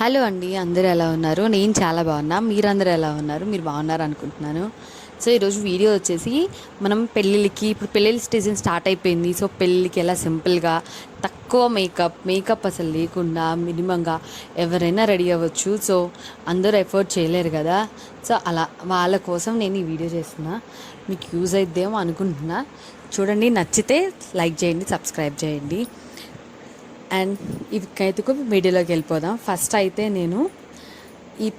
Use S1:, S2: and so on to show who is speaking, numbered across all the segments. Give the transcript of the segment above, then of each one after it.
S1: Hello అండి అందరూ ఎలా ఉన్నారు? నేను చాలా బాగున్నా. మీరందరూ ఎలా ఉన్నారు? మీరు బాగున్నారు అనుకుంటున్నాను. సో ఈరోజు వీడియో వచ్చేసి మనం పెళ్ళిళ్ళకి ఇప్పుడు పెళ్ళిళ్ళ సీజన్ స్టార్ట్ అయిపోయింది. సో పెళ్ళిళ్ళకి ఎలా సింపుల్గా తక్కువ మేకప్ మేకప్ అసలు లేకుండా మినిమంగా ఎవరైనా రెడీ అవ్వచ్చు. సో అందరూ ఎఫర్ట్ చేయలేరు కదా. సో అలా వాళ్ళ కోసం నేను ఈ వీడియో చేస్తున్నా. మీకు యూజ్ అయిద్దేమో అనుకుంటున్నా. చూడండి నచ్చితే లైక్ చేయండి సబ్స్క్రైబ్ చేయండి. అండ్ ఇకైతే మీడియాలోకి వెళ్ళిపోదాం. ఫస్ట్ అయితే నేను ఈ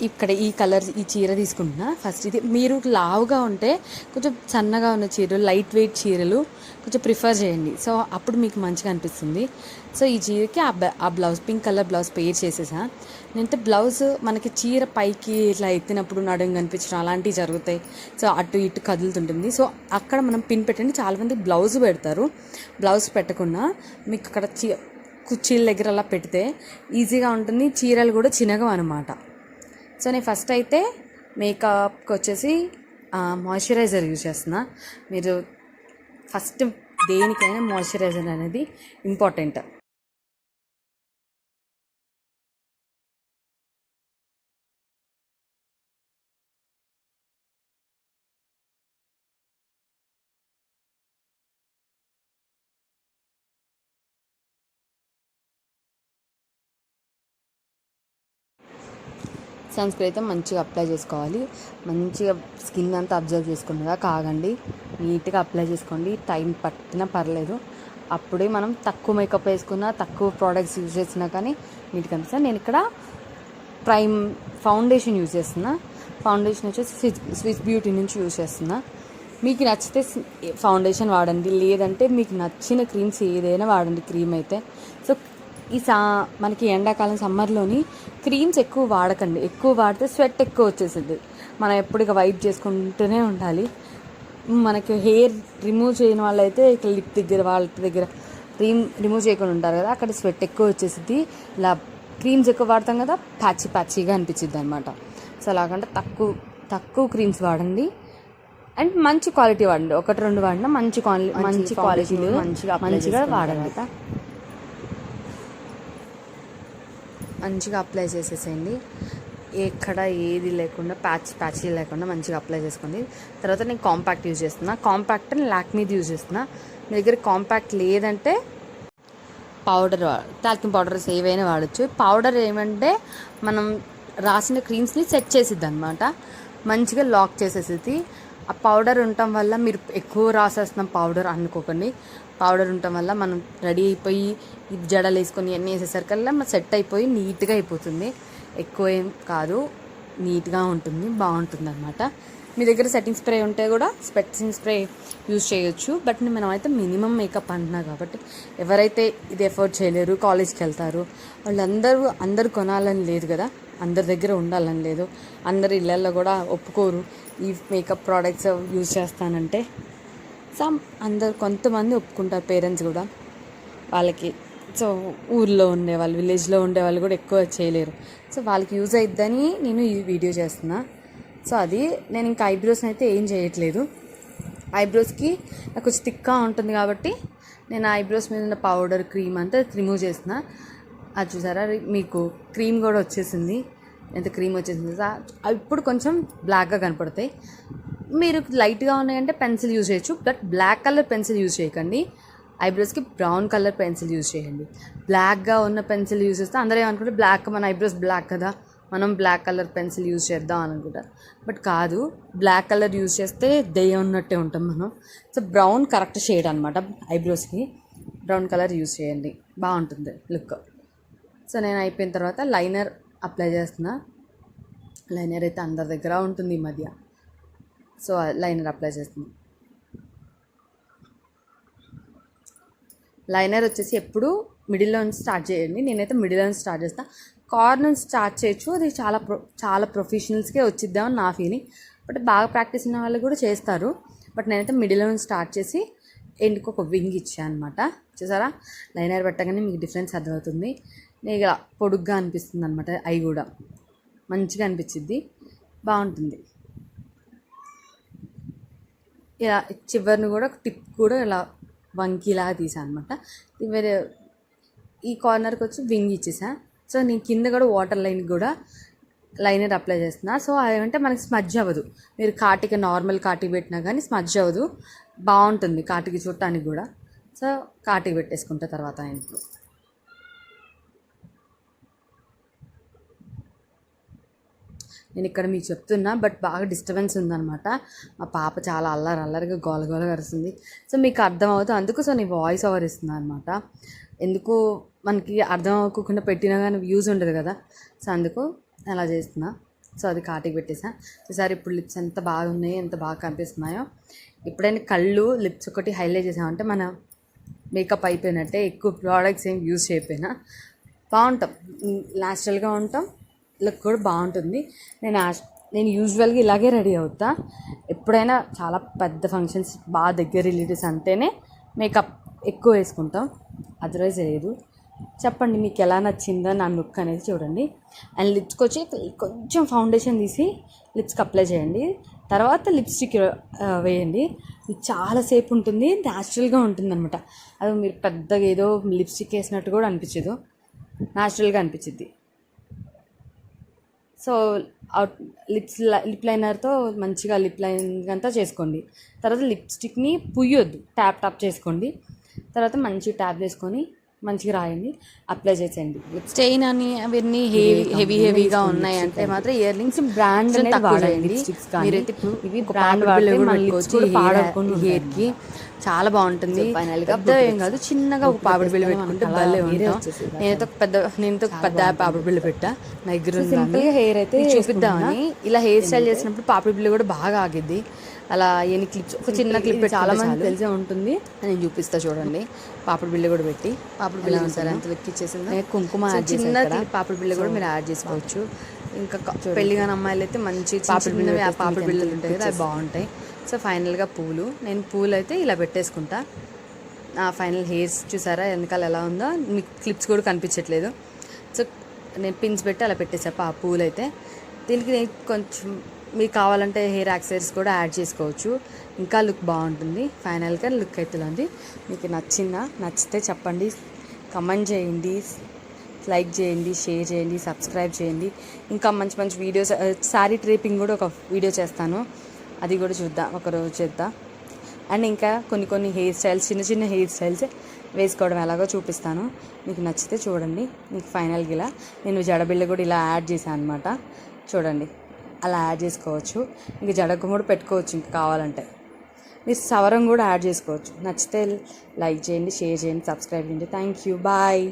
S1: ఇక్కడ ఈ కలర్ ఈ చీర తీసుకుంటున్నా. ఫస్ట్ ఇది మీరు లావుగా ఉంటే కొంచెం సన్నగా ఉన్న చీరలు లైట్ వెయిట్ చీరలు కొంచెం ప్రిఫర్ చేయండి. సో అప్పుడు మీకు మంచిగా అనిపిస్తుంది. సో ఈ చీరకి ఆ ఆ blouse pink colour blouse pair చేసేసా. నేనంటే బ్లౌజ్ మనకి చీర పైకి ఇట్లా ఎత్తినప్పుడు నడుము కనిపించడం అలాంటివి జరుగుతాయి. సో అటు ఇటు కదులుతుంటుంది. సో అక్కడ మనం పిన్ పెట్టండి. చాలామంది బ్లౌజ్ పెడతారు. బ్లౌజ్ పెట్టకుండా మీకు అక్కడ చీ కుర్చీల దగ్గర అలా పెడితే ఈజీగా ఉంటుంది. చీరలు కూడా చిన్నగా అనమాట సో నేను ఫస్ట్ అయితే మేకప్కి వచ్చేసి మాయిశ్చరైజర్ యూజ్ చేస్తున్నా. మీరు ఫస్ట్ దేనికైనా మాయిశ్చరైజర్ అనేది ఇంపార్టెంట్ సన్ స్క్రీన్ అయితే మంచిగా అప్లై చేసుకోవాలి. మంచిగా స్కిన్ అంతా అబ్జర్వ్ చేసుకున్నదా కాగండి. నీట్గా అప్లై చేసుకోండి. టైం పట్టినా పర్లేదు. అప్పుడే మనం తక్కువ మేకప్ వేసుకున్నా తక్కువ ప్రోడక్ట్స్ యూజ్ చేసినా కానీ నీట్గా అనిపిస్తుంది. నేను ఇక్కడ ప్రైమ్ ఫౌండేషన్ యూజ్ చేస్తున్నా. ఫౌండేషన్ వచ్చేసి స్విచ్ స్విచ్ బ్యూటీ నుంచి యూజ్ చేస్తున్నా. మీకు నచ్చితే ఫౌండేషన్ వాడండి. లేదంటే మీకు నచ్చిన క్రీమ్స్ ఏదైనా వాడండి. క్రీమ్ అయితే. సో ఈ సా మనకి ఎండాకాలం సమ్మర్లోని క్రీమ్స్ ఎక్కువ వాడకండి. ఎక్కువ వాడితే స్వెట్ ఎక్కువ వచ్చేసింది మనం ఎప్పుడు వైప్ చేసుకుంటూనే ఉండాలి. మనకి హెయిర్ రిమూవ్ చేయని వాళ్ళైతే ఇక లిప్ దగ్గర వాళ్ళ దగ్గర క్రీమ్ రిమూవ్ చేయకుండా ఉంటారు కదా అక్కడ స్వెట్ ఎక్కువ వచ్చేసింది ఇలా క్రీమ్స్ ఎక్కువ వాడతాం కదా ప్యాచి ప్యాచీగా అనిపించింది అనమాట సో అలాగంటే తక్కువ తక్కువ క్రీమ్స్ వాడండి. అండ్ మంచి క్వాలిటీ వాడండి. ఒకటి రెండు వాడినా మంచి క్వాలిటీ మంచి క్వాలిటీలు మంచిగా మంచిగా వాడండి మంచిగా అప్లై చేసేసేయండి. ఎక్కడ ఏది లేకుండా ప్యాచ్ ప్యాచీ లేకుండా మంచిగా అప్లై చేసుకోండి. తర్వాత నేను కాంపాక్ట్ యూజ్ చేస్తున్నా. కాంపాక్ట్ లాక్మీది యూజ్ చేస్తున్నా. మీ దగ్గర కాంపాక్ట్ లేదంటే పౌడర్ టాల్కింగ్ పౌడర్స్ ఏవైనా వాడచ్చు. పౌడర్ ఏమంటే మనం రాసిన క్రీమ్స్ని సెట్ చేసిద్ది అనమాట మంచిగా లాక్ చేసేసిద్ది ఆ పౌడర్ ఉండటం వల్ల మీరు ఎక్కువ రాసేస్తున్నాం పౌడర్ అనుకోకండి. పౌడర్ ఉండటం వల్ల మనం రెడీ అయిపోయి జడలు వేసుకొని అన్నీ వేసేసరికల్లా మన సెట్ అయిపోయి నీట్గా అయిపోతుంది. ఎక్కువ ఏం కాదు నీట్గా ఉంటుంది బాగుంటుంది అనమాట మీ దగ్గర సెట్టింగ్ స్ప్రే ఉంటే కూడా సెట్టింగ్ స్ప్రే యూజ్ చేయొచ్చు. బట్ మనం అయితే మినిమం మేకప్ అంటున్నా కాబట్టి ఎవరైతే ఇది ఎఫోర్డ్ చేయలేరు కాలేజ్కి వెళ్తారు వాళ్ళందరూ అందరూ కొనాలని లేదు కదా. అందరి దగ్గర ఉండాలని లేదు. అందరి ఇళ్ళల్లో కూడా ఒప్పుకోరు. ఈ మేకప్ ప్రోడక్ట్స్ యూజ్ చేస్తానంటే సమ్ అందరు కొంతమంది ఒప్పుకుంటారు పేరెంట్స్ కూడా. వాళ్ళకి సో ఊర్లో ఉండేవాళ్ళు విలేజ్లో ఉండేవాళ్ళు కూడా ఎక్కువ చేయలేరు. సో వాళ్ళకి యూజ్ అయిద్దని నేను ఈ వీడియో చేస్తున్నా. సో అది నేను ఇంకా ఐబ్రోస్ని అయితే ఏం చేయట్లేదు. ఐబ్రోస్కి నాకు కొంచెం థిక్గా ఉంటుంది కాబట్టి నేను ఐబ్రోస్ మీద ఉన్న పౌడర్ క్రీమ్ అంతా రిమూవ్ చేసిన అది చూసారా? మీకు క్రీమ్ కూడా వచ్చేసింది. ఎంత క్రీమ్ వచ్చేసింది అవి ఇప్పుడు కొంచెం బ్లాక్గా కనపడతాయి. మీరు లైట్గా ఉన్నాయంటే పెన్సిల్ యూజ్ చేయొచ్చు but black colour pencil use చేయకండి. ఐబ్రోస్కి బ్రౌన్ కలర్ పెన్సిల్ యూజ్ చేయండి. బ్లాక్గా ఉన్న పెన్సిల్ యూజ్ చేస్తే అందరూ ఏమనుకుంటే బ్లాక్ మన ఐబ్రోస్ బ్లాక్ కదా. మనం బ్లాక్ కలర్ పెన్సిల్ యూజ్ చేద్దాం అనుకుంటారు. బట్ కాదు బ్లాక్ కలర్ యూజ్ చేస్తే దెయ్యం ఉన్నట్టే ఉంటాం మనం. సో బ్రౌన్ కరెక్ట్ షేడ్ అనమాట ఐబ్రోస్కి బ్రౌన్ కలర్ యూజ్ చేయండి. బాగుంటుంది లుక్ సో నేను అయిపోయిన తర్వాత లైనర్ అప్లై చేస్తున్నా. లైనర్ అయితే అందరి దగ్గర ఉంటుంది ఈ మధ్య. సో లైనర్ అప్లై చేస్తున్నా. లైనర్ వచ్చేసి ఎప్పుడు మిడిల్లో నుంచి స్టార్ట్ చేయండి. నేనైతే మిడిల్లో నుంచి స్టార్ట్ చేస్తాను కార్నర్ నుంచి స్టార్ట్ చేయొచ్చు. అది చాలా ప్రొ చాలా ప్రొఫెషనల్స్కే వచ్చిద్దామని నా ఫీలింగ్. బట్ బాగా ప్రాక్టీస్ ఉన్న వాళ్ళు కూడా చేస్తారు. బట్ నేనైతే మిడిల్లో నుంచి స్టార్ట్ చేసి ఎండ్కి ఒక వింగ్ ఇచ్చాను అనమాట చూసారా? లైనర్ పెట్టగానే మీకు డిఫరెన్స్ అర్థమవుతుంది. ఇలా పొడుగ్గా అనిపిస్తుంది అనమాట అవి కూడా మంచిగా అనిపించిద్ది. బాగుంటుంది. ఇలా చివరిని కూడా టిప్ కూడా ఇలా వంకిలాగా తీసాను అనమాట వేరే ఈ కార్నర్కి వచ్చి వింగ్ ఇచ్చేసా. సో నేను కింద కూడా వాటర్ లైన్ కూడా లైనర్ అప్లై చేస్తున్నా. సో అదేమంటే మనకి స్మజ్ అవ్వదు. మీరు కాటికి నార్మల్ కాటికి పెట్టినా కానీ స్మజ్ అవ్వదు. బాగుంటుంది కాటికి చూడటానికి కూడా. సో కాటికి పెట్టేసుకుంటా తర్వాత నేను ఇప్పుడు నేను ఇక్కడ మీకు చెప్తున్నా బట్ బాగా డిస్టర్బెన్స్ ఉందనమాట మా పాప చాలా అల్లరి అల్లరిగా గోల కరుస్తుంది సో మీకు అర్థం అవుతుంది అందుకు సో నేను వాయిస్ ఓవర్ ఇస్తున్నాను అనమాట ఎందుకు మనకి అర్థం అవ్వకుండా పెట్టినా కానీ యూజ్ ఉండదు కదా. సో అందుకు అలా చేస్తున్నా. సో అది కాటికి పెట్టేసా. ఈసారి ఇప్పుడు లిప్స్ ఎంత బాగున్నాయి ఎంత బాగా కనిపిస్తున్నాయో. ఎప్పుడైనా కళ్ళు లిప్స్ ఒకటి హైలైట్ చేసామంటే మన మేకప్ అయిపోయినట్టే ఎక్కువ ప్రోడక్ట్స్ ఏం యూజ్ చేయకపోయినా. బాగుంటాం. న్యాచురల్గా ఉంటాం. లుక్ కూడా బాగుంటుంది. నేను నేను యూజువల్గా ఇలాగే రెడీ అవుతా. ఎప్పుడైనా చాలా పెద్ద ఫంక్షన్స్ బాగా దగ్గర రిలేటివ్స్ అంటేనే మేకప్ ఎక్కువ వేసుకుంటాం. అదర్వైజ్ లేదు. చెప్పండి మీకు ఎలా నచ్చిందో నా లుక్ అనేది చూడండి. అండ్ లిప్స్కి వచ్చి కొంచెం ఫౌండేషన్ తీసి లిప్స్కి అప్లై చేయండి. తర్వాత లిప్స్టిక్ వేయండి. ఇది చాలాసేపు ఉంటుంది. న్యాచురల్గా ఉంటుంది అనమాట అది మీరు పెద్దగా ఏదో లిప్స్టిక్ వేసినట్టు కూడా అనిపించదు. న్యాచురల్గా అనిపించింది సో అవుట్ లిప్స్ లిప్ లైనర్తో మంచిగా లిప్ లైన్ అంతా చేసుకోండి. తర్వాత లిప్స్టిక్ని పుయ్యొద్దు. ట్యాప్ ట్యాప్ చేసుకోండి. తర్వాత మంచి ట్యాప్ చేసుకొని మంచిగా రాయండి అప్లై చేసేయండి. స్టెయిన్ అని అవన్నీ హెవీ హెవీ హెవీగా ఉన్నాయి అంటే మాత్రం ఇయర్ రింగ్స్ బ్రాండ్ మీరైతే ఇప్పుడు ఇవి పాడకుండా హెయిర్కి చాలా బాగుంటుంది. పెద్ద ఏం కాదు చిన్నగా ఒక పాపిడి బిల్లు పెట్టుకుంటే భలే ఉంటాం నేనైతే ఒక పెద్ద నేనైతే ఒక పెద్ద పాపిడి బిల్లు పెట్టా. నా దగ్గర సింపుల్ హెయిర్ అయితే చూపిద్దామని. ఇలా హెయిర్ స్టైల్ చేసినప్పుడు పాపిడి బిల్లు కూడా బాగా ఆగిద్ది. అలా ఎన్ని క్లిప్స్ ఒక చిన్న క్లిప్ చాలా మంది తెలిసే ఉంటుంది. నేను చూపిస్తా చూడండి. పాపిడి బిల్లు కూడా పెట్టి. పాపిడి బిల్లు సరే అంత లెక్కిచ్చేసింది కుంకుమ చిన్న పాపిడి బిల్లు కూడా మీరు యాడ్ చేసుకోవచ్చు. ఇంకా పెళ్ళి కాని అమ్మాయిలు అయితే మంచి పాపిడి బిల్లు పాపిడి బిల్లులు ఉంటాయి కదా అవి బాగుంటాయి. సో ఫైనల్గా పూలు. నేను పూలు అయితే ఇలా పెట్టేసుకుంటా. నా ఫైనల్ హెయిర్స్ చూసారా? వెనకాల ఎలా ఉందో. మీకు క్లిప్స్ కూడా కనిపించట్లేదు. సో నేను పిన్స్ పెట్టి అలా పెట్టేసా ఆ పూలు అయితే దీనికి నేను కొంచెం మీకు కావాలంటే హెయిర్ యాక్సెసరీస్ కూడా యాడ్ చేసుకోవచ్చు. ఇంకా లుక్ బాగుంటుంది. ఫైనల్గా లుక్ అయితే మీకు నచ్చిందా? నచ్చితే చెప్పండి. కమెంట్ చేయండి. లైక్ చేయండి షేర్ చేయండి సబ్స్క్రైబ్ చేయండి. ఇంకా మంచి మంచి వీడియోస్ శారీ ట్రేపింగ్ కూడా ఒక వీడియో చేస్తాను. అది కూడా చూద్దాం. ఒకరోజు చేద్దాం. అండ్ ఇంకా కొన్ని కొన్ని హెయిర్ స్టైల్స్ చిన్న చిన్న హెయిర్ స్టైల్స్ వేసుకోవడం ఎలాగో చూపిస్తాను. మీకు నచ్చితే చూడండి. మీకు ఫైనల్గా ఇలా. నేను జడబిళ్ళ కూడా ఇలా యాడ్ చేశాను అనమాట చూడండి. అలా యాడ్ చేసుకోవచ్చు. ఇంక జడకు కూడా పెట్టుకోవచ్చు ఇంక కావాలంటే. మీరు సవరం కూడా యాడ్ చేసుకోవచ్చు. నచ్చితే లైక్ చేయండి షేర్ చేయండి సబ్స్క్రైబ్ చేయండి. Thank you. బాయ్.